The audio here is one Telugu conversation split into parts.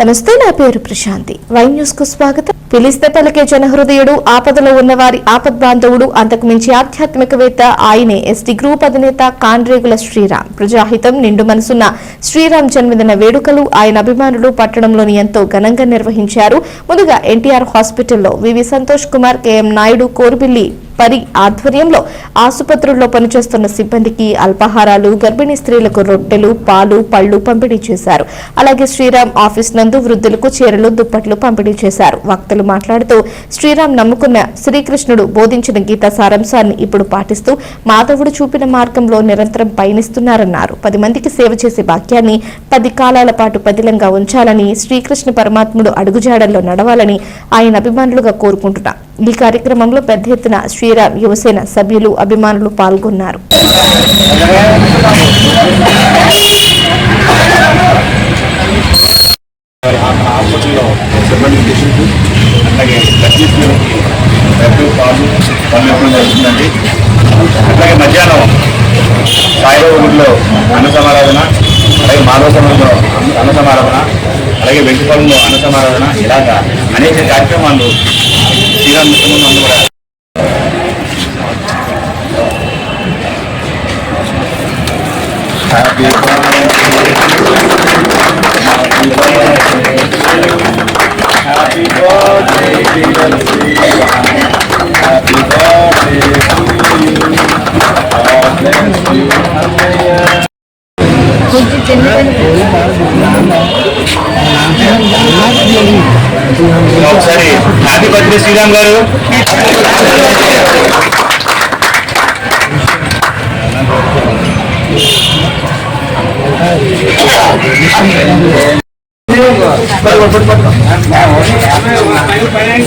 నమస్తే నా పేరు ప్రశాంతి. వై న్యూస్కు స్వాగతం. పిలిస్తే పలికే జనహృదయుడు ఆపదలో ఉన్నవారి ఆపద్ బాంధవుడు అంతకు మించి ఆధ్యాత్మికవేత్త ఆయనే ఎస్టీ గ్రూప్ అధినేత కాండ్రేగుల శ్రీరామ్. ప్రజాహితం నిండు మనసున్న శ్రీరామ్ జన్మదిన వేడుకలు ఆయన అభిమానులు పట్టణంలోని ఎంతో ఘనంగా నిర్వహించారు. ముందుగా ఎన్టీఆర్ హాస్పిటల్లో వివి సంతోష్ కుమార్ కెఎం నాయుడు కోర్బిల్లి పరి ఆధ్వర్యంలో ఆసుపత్రుల్లో పనిచేస్తున్న సిబ్బందికి అల్పాహారాలు గర్భిణీ స్త్రీలకు రొట్టెలు పాలు పళ్ళు పంపిణీ చేశారు. అలాగే శ్రీరామ్ ఆఫీస్ నందు వృద్ధులకు చీరలు దుప్పట్లు పంపిణీ చేశారు. వక్తలు మాట్లాడుతూ శ్రీరామ్ నమ్ముకున్న శ్రీకృష్ణుడు బోధించిన గీత సారాంశాన్ని ఇప్పుడు పాటిస్తూ మాధవుడు చూపిన మార్గంలో నిరంతరం పయనిస్తున్నారన్నారు. పది మందికి సేవ చేసే వాక్యాన్ని పది కాలాల పాటు పదిలంగా ఉంచాలని శ్రీకృష్ణ పరమాత్ముడు అడుగుజాడల్లో నడవాలని ఆయన అభిమానులుగా కోరుకుంటున్నా. ఈ కార్యక్రమంలో పెద్ద ఎత్తున శ్రీ శ్రీరామ్ యువసేన సభ్యులు అభిమానులు పాల్గొన్నారు. అలాగే మధ్యాహ్నం సాయిబాబా గుడిలో అన్న సమారాధన అలాగే మాధవ సమయంలో అన్న సమారాధన అలాగే వెంకటపల్లిలో అన్న సమారాధన ఇలాగా అనేక కార్యక్రమాలు శ్రీరామ్ మిత్రముందు అందరూ కూడా ఒకసారి హ్యాపీ బర్త్డే శ్రీరామ్ గారు పట్టుకో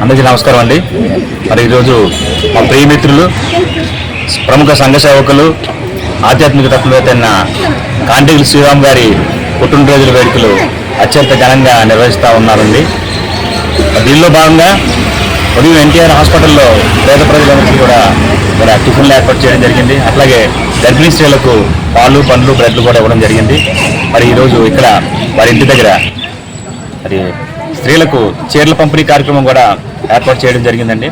అందరికీ నమస్కారం అండి. మరి ఈరోజు మా ప్రియమిత్రులు ప్రముఖ సంఘ సేవకులు ఆధ్యాత్మిక తత్వవేత్త అయిన శ్రీరామ్ గారి పుట్టినరోజుల వేడుకలు అత్యంత ఘనంగా నిర్వహిస్తూ ఉన్నారండి. దీనిలో భాగంగా ఉదయం ఎన్టీఆర్ హాస్పిటల్లో పేద ప్రజలందరికీ కూడా మరి టిఫిన్లు ఏర్పాటు చేయడం జరిగింది. అట్లాగే గర్భిణీ స్త్రీలకు పాలు పండ్లు బ్రెడ్లు కూడా ఇవ్వడం జరిగింది. మరి ఈరోజు ఇక్కడ వారి ఇంటి దగ్గర మరి స్త్రీలకు చీరల పంపిణీ కార్యక్రమం కూడా ఏర్పాటు చేయడం జరిగిందండి.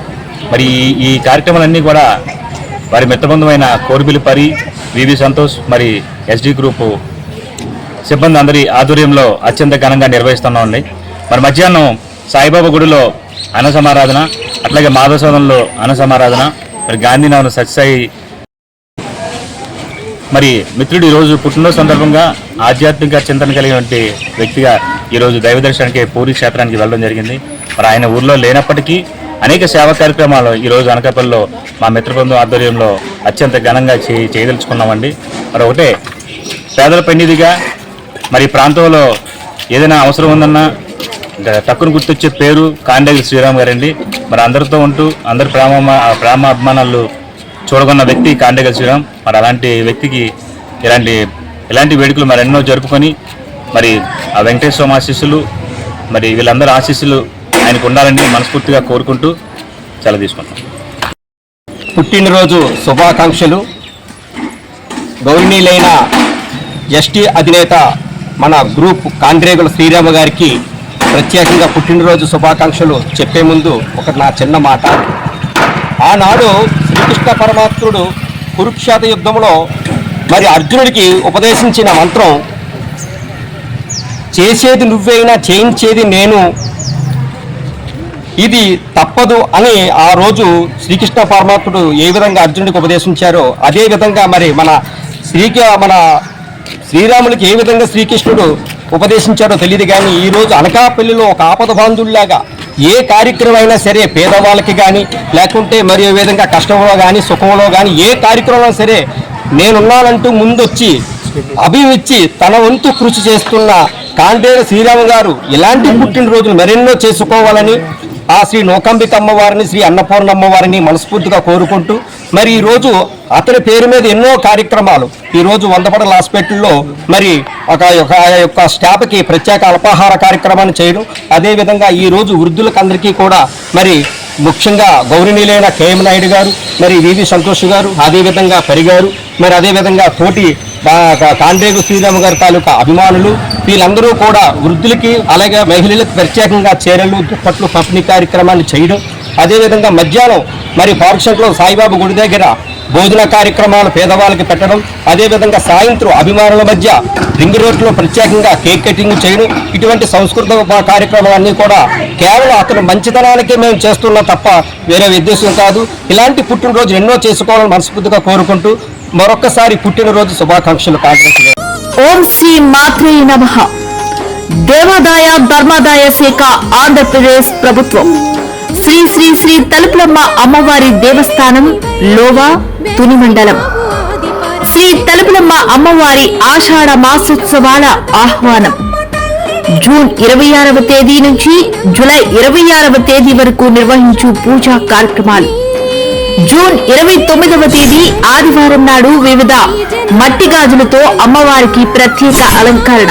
మరి ఈ- కార్యక్రమాలన్నీ కూడా వారి మిత్రబంధమైన కోర్బిలి పరి వివి సంతోష్ మరి ఎస్డి గ్రూపు సిబ్బంది అందరి ఆధ్వర్యంలో అత్యంత ఘనంగా నిర్వహిస్తున్నామండి మరి మధ్యాహ్నం సాయిబాబా గుడిలో అన్న సమారాధన అట్లాగే మాధవసోదంలో అన్న సమారాధన మరి గాంధీనగర్ సత్యసాయి మరి మిత్రుడు ఈరోజు పుట్టినరోజు సందర్భంగా ఆధ్యాత్మిక చింతన కలిగినటువంటి వ్యక్తిగా ఈరోజు దైవ దర్శనానికి పూరి క్షేత్రానికి వెళ్ళడం జరిగింది. మరి ఆయన ఊర్లో లేనప్పటికీ అనేక సేవా కార్యక్రమాలు ఈరోజు అనకాపల్లిలో మా మిత్రబృందం ఆధ్వర్యంలో అత్యంత ఘనంగా చే చేయదలుచుకున్నామండి. మరి ఒకటే పేదల పండిదిగా మరి ప్రాంతంలో ఏదైనా అవసరం ఉందన్నా టక్కును గుర్తొచ్చే పేరు కాండేగి శ్రీరామ్ గారండి. మరి అందరితో ఉంటూ అందరి ప్రేమ ప్రేమ అభిమానాలు చూడగొన్న వ్యక్తి కాండేగల్ శ్రీరామ్. మరి అలాంటి వ్యక్తికి ఇలాంటి ఇలాంటి వేడుకలు మరి ఎన్నో జరుపుకొని మరి ఆ వెంకటేశ్వర ఆశీస్సులు మరి వీళ్ళందరూ ఆశీస్సులు ఆయనకు ఉండాలని మనస్ఫూర్తిగా కోరుకుంటూ చాలా తీసుకుంటాం పుట్టినరోజు శుభాకాంక్షలు. గౌరవనీయులైన ఎస్టీ అధినేత మన గ్రూప్ కాండ్రేగుల శ్రీరామ గారికి ప్రత్యేకంగా పుట్టినరోజు శుభాకాంక్షలు చెప్పే ముందు ఒక నా చిన్న మాట. ఆనాడు శ్రీకృష్ణ పరమాత్ముడు కురుక్షేత యుద్ధంలో మరి అర్జునుడికి ఉపదేశించిన మంత్రం చేసేది నువ్వైనా చేయించేది నేను ఇది తప్పదు అని ఆ రోజు శ్రీకృష్ణ పరమాత్ముడు ఏ విధంగా అర్జునుడికి ఉపదేశించారో అదే విధంగా మరి మన శ్రీకి మన శ్రీరాములకి ఏ విధంగా శ్రీకృష్ణుడు ఉపదేశించారో తెలియదు కానీ ఈ రోజు అనకాపల్లిలో ఒక ఆపద బాంధుల్లాగా ఏ కార్యక్రమం అయినా సరే పేదవాళ్ళకి కానీ లేకుంటే మరి ఏ విధంగా కష్టంలో కానీ సుఖంలో కానీ ఏ కార్యక్రమం సరే నేనున్నానంటూ ముందొచ్చి అభివిచ్చి తన వంతు కృషి చేస్తున్న కాంటేర శ్రీరామ గారు ఇలాంటి పుట్టినరోజులు మరెన్నో చేసుకోవాలని ఆ శ్రీ నూకంబిక అమ్మవారిని శ్రీ అన్నపూర్ణ అమ్మవారిని మనస్ఫూర్తిగా కోరుకుంటూ మరి ఈరోజు అతని పేరు మీద ఎన్నో కార్యక్రమాలు. ఈరోజు వందపడల హాస్పిటల్లో మరి ఒక ఆ యొక్క స్టాఫ్కి ప్రత్యేక అల్పాహార కార్యక్రమాన్ని చేయడం. అదేవిధంగా ఈరోజు వృద్ధులకందరికీ అందరికీ కూడా మరి ముఖ్యంగా గౌరవనీయులైన కేఎం నాయుడు గారు మరి వివి సంతోష్ గారు అదేవిధంగా పరిగారు. మరి అదేవిధంగా తోటి బా- శ్రీరామ గారి తాలూకా అభిమానులు వీళ్ళందరూ కూడా వృద్ధులకి అలాగే మహిళలకు ప్రత్యేకంగా చీరలు దుప్పట్లు పంపిణీ కార్యక్రమాన్ని చేయడం అదేవిధంగా మధ్యాహ్నం మరి పార్క్షట్లో సాయిబాబు గుడి దగ్గర భోజన కార్యక్రమాలు పేదవాళ్ళకి పెట్టడం అదేవిధంగా సాయంత్రం అభిమానుల మధ్య రింగ్ రోడ్లో ప్రత్యేకంగా కేక్ కటింగ్ చేయడం ఇటువంటి సంస్కృత కార్యక్రమాలన్నీ కూడా కేవలం అతను మంచితనానికే మేము చేస్తున్నాం తప్ప వేరే ఉద్దేశం కాదు. ఇలాంటి పుట్టినరోజు ఎన్నో చేసుకోవాలని మనస్ఫూర్తిగా కోరుకుంటూ మరొక్కసారి పుట్టినరోజు శుభాకాంక్షలు కాంగ్రెస్ ఓం శ్రీ మాత్రే నమ. దేవాదాయ ధర్మాదాయ శాఖ ఆంధ్రప్రదేశ్ ప్రభుత్వం. శ్రీ శ్రీ శ్రీ తలుపులమ్మ అమ్మవారి దేవస్థానం లోవా తుని మండలం శ్రీ తలుపులమ్మ అమ్మవారి ఆషాఢ మాసోత్సవాల ఆహ్వానం. జూన్ ఇరవై ఆరవ తేదీ నుంచి జూలై ఇరవై ఆరవ తేదీ వరకు నిర్వహించు పూజా కార్యక్రమాలు. జూన్ ఇరవై తొమ్మిదవ తేదీ ఆదివారం నాడు వివిధ మట్టి గాజులతో అమ్మవారికి ప్రత్యేక అలంకరణ.